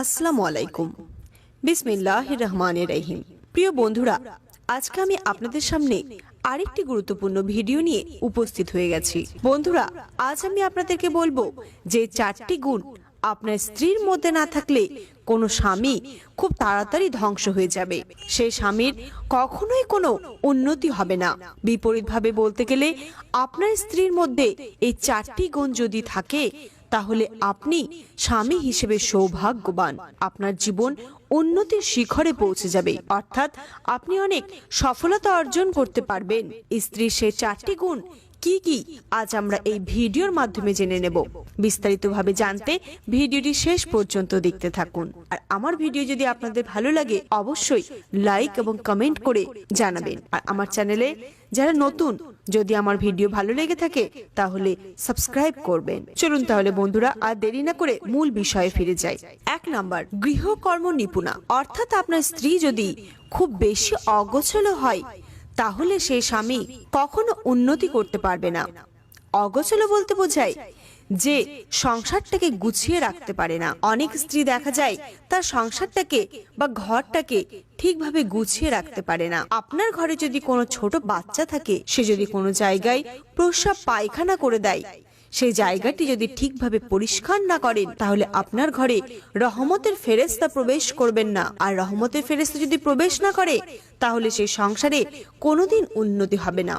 আসসালামু আলাইকুম। বিসমিল্লাহ রহমানের রহিম। প্রিয় বন্ধুরা, আজকে আমি আপনাদের সামনে আরেকটি গুরুত্বপূর্ণ ভিডিও নিয়ে উপস্থিত হয়ে গেছি। বন্ধুরা, আজ আমি আপনাদেরকে বলব যে চারটি গুণ আপনার স্ত্রীর মধ্যে না থাকলে কোনো স্বামী খুব তাড়াতাড়ি ধ্বংস হয়ে যাবে। সেই স্বামীর কখনোই কোনো উন্নতি হবে না। বিপরীতভাবে বলতে গেলে, আপনার স্ত্রীর মধ্যে এই চারটি গুণ যদি থাকে তাহলে আপনি স্বামী হিসেবে সৌভাগ্যবান। আপনার জীবন উন্নতির শিখরে পৌঁছে যাবে। অর্থাৎ আপনি অনেক সফলতা অর্জন করতে পারবেন। স্ত্রী সে চারটি গুণ কি কি? আজ আমরা এই ভিডিওর মাধ্যমে জেনে নেব। বিস্তারিতভাবে জানতে ভিডিওটি শেষ পর্যন্ত দেখতে থাকুন। আর আমার ভিডিও যদি আপনাদের ভালো লাগে, অবশ্যই লাইক এবং কমেন্ট করে জানাবেন। আর আমার চ্যানেলে যারা নতুন, যদি আমার ভিডিও ভালো লেগে থাকে, তাহলে সাবস্ক্রাইব করবেন। চলুন তাহলে বন্ধুরা, আর দেরি না করে মূল বিষয়ে ফিরে যাই। এক নাম্বার, গৃহকর্ম নিপুণা। অর্থাৎ আপনার স্ত্রী যদি খুব বেশি অগোছলো হয় তাহলে সে স্বামী কখনো উন্নতি করতে পারবে না। অগোছলো বলতে বোঝায় যে সংসারটাকে গুছিয়ে রাখতে পারে না। অনেক স্ত্রী দেখা যায় তার সংসারটাকে বা ঘরটাকে ঠিকভাবে গুছিয়ে রাখতে পারে না। আপনার ঘরে যদি কোনো ছোট বাচ্চা থাকে, সে যদি কোনো জায়গায় প্রস্রাব পায়খানা করে দেয় সেই জায়গাটি যদি ঠিকভাবে পরিষ্কার না করেন, তাহলে আপনার ঘরে রহমতের ফেরেস্তা প্রবেশ করবেন না। আর রহমতের ফেরেস্তা যদি প্রবেশ না করে, তাহলে সেই সংসারে কোনোদিন উন্নতি হবে না।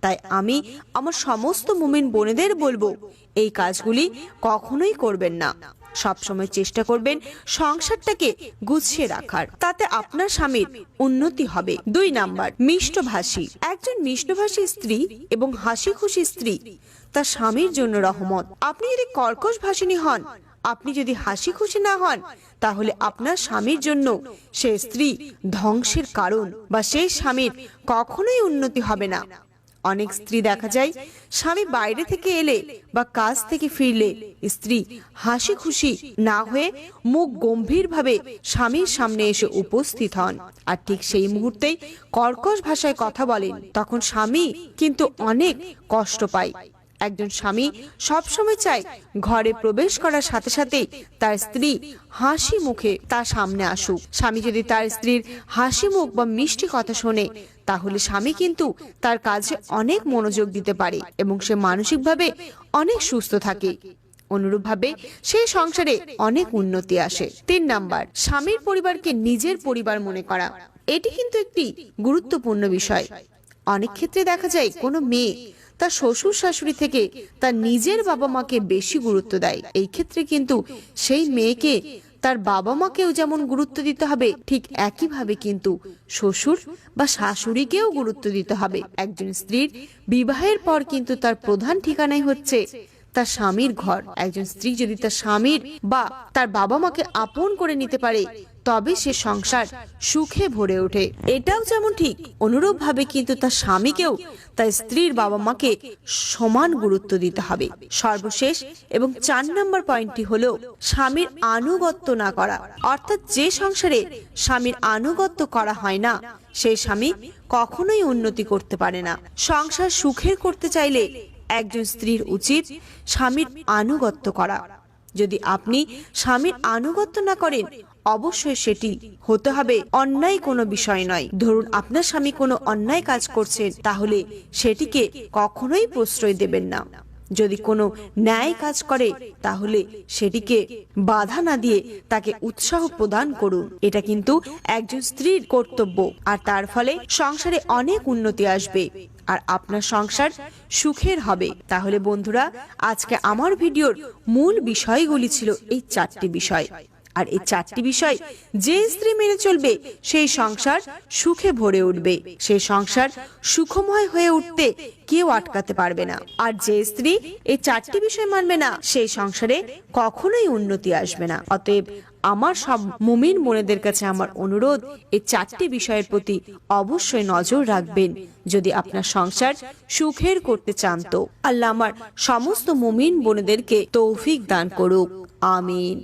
তাই আমি আমার সমস্ত মুমিন বোনেদের বলব, এই কাজগুলি কখনোই করবেন না। সবসময় চেষ্টা করবেন সংসারটাকে গুছিয়ে রাখার। তাতে আপনার স্বামীর উন্নতি হবে। দুই নাম্বার, মিষ্টভাষী। একজন মিষ্টভাষী স্ত্রী এবং হাসি খুশি স্ত্রী, তার স্বামীর জন্য রহমত। আপনি যদি কর্কশ ভাষিনী হন, আপনি যদি হাসি খুশি না হন, তাহলে আপনার স্বামীর জন্য সে স্ত্রী ধ্বংসের কারণ বা সেই স্বামীর কখনোই উন্নতি হবে না। অনেক স্ত্রী দেখা যায়, স্বামী বাইরে থেকে এলে বা কাজ থেকে ফিরলে স্ত্রী হাসি খুশি না হয়ে মুখ গম্ভীরভাবে স্বামীর সামনে এসে উপস্থিত হন। আর ঠিক সেই মুহূর্তেই কর্কশ ভাষায় কথা বলেন, তখন স্বামী কিন্তু অনেক কষ্ট পায়। একজন স্বামী সবসময় চায় ঘরে প্রবেশ করার সাথে সাথেই তার স্ত্রী হাসি মুখে তার সামনে আসুক। স্বামী যদি তার স্ত্রীর হাসি মুখ বা মিষ্টি কথা শোনে, তাহলে স্বামী কিন্তু তার কাজে অনেক মনোযোগ দিতে পারে এবং সে মানসিকভাবে অনেক সুস্থ থাকে। অনুরূপভাবে সেই সংসারে অনেক উন্নতি আসে। তিন নাম্বার, স্বামীর পরিবারকে নিজের পরিবার মনে করা। এটি কিন্তু একটি গুরুত্বপূর্ণ বিষয়। অনেক ক্ষেত্রে দেখা যায় কোনো মেয়ে তার শ্বশুর শাশুড়ি থেকে তার নিজের বাবা মাকে বেশি গুরুত্ব দেয়। এই ক্ষেত্রে কিন্তু সেই মেয়েকে তার বাবা মাকেও যেমন গুরুত্ব দিতে হবে, ঠিক একইভাবে কিন্তু শ্বশুর বা শাশুড়িকেও গুরুত্ব দিতে হবে। একজন স্ত্রীর বিবাহের পর কিন্তু তার প্রধান ঠিকানাই হচ্ছে তার স্বামীর ঘর। একজন স্ত্রী যদি তার স্বামীর বা তার বাবা মাকে আপন করে নিতে পারে, তবে সে সংসার সুখে ভরে ওঠে। এটাও যেমন ঠিক অনুরূপ ভাবে কিন্তু তার স্বামীকেও তার স্ত্রীর বাবা মাকে সমান গুরুত্ব দিতে হবে। সর্বশেষ এবং চার নম্বর পয়েন্টটি হলো স্বামীর আনুগত্য না করা। অর্থাৎ যে সংসারে স্বামীর আনুগত্য করা হয় না, সেই স্বামী কখনোই উন্নতি করতে পারে না। সংসার সুখের করতে চাইলে একজন স্ত্রীর উচিত স্বামীর আনুগত্য করা। যদি আপনি স্বামীর আনুগত্য না করেন, অবশ্যই সেটি হতে হবে অন্যায় কোনো বিষয় নয়। ধরুন আপনার স্বামী কোনো অন্যায় কাজ করছেন, তাহলে সেটিকে কখনোই প্রশ্রয় দেবেন না। যদি কোনো ন্যায় কাজ করে, তাহলে সেটিকে বাধা না দিয়ে তাকে উৎসাহ প্রদান করুন। এটা কিন্তু একজন স্ত্রীর কর্তব্য, আর তার ফলে সংসারে অনেক উন্নতি আসবে। আর আপনার সংসার সুখের হবে। তাহলে বন্ধুরা, আজকে আমার ভিডিওর মূল বিষয়গুলি ছিল এই চারটি বিষয়। আর এই চারটি বিষয় যে স্ত্রী মেনে চলবে সেই সংসার সুখে ভরে উঠবে। সেই সংসার সুখময় হয়ে উঠতে কেউ আটকাতে পারবে না। আর যে স্ত্রী এই চারটি বিষয় মানবে না সেই সংসারে কখনোই উন্নতি আসবে না। অতএব আমার সব মুমিন বোনেদের কাছে আমার অনুরোধ এই চারটি বিষয়ের প্রতি অবশ্যই নজর রাখবেন। যদি আপনার সংসার সুখের করতে চান তো আল্লাহ আমার সমস্ত মুমিন বোনেদেরকে তৌফিক দান করুক। আমিন।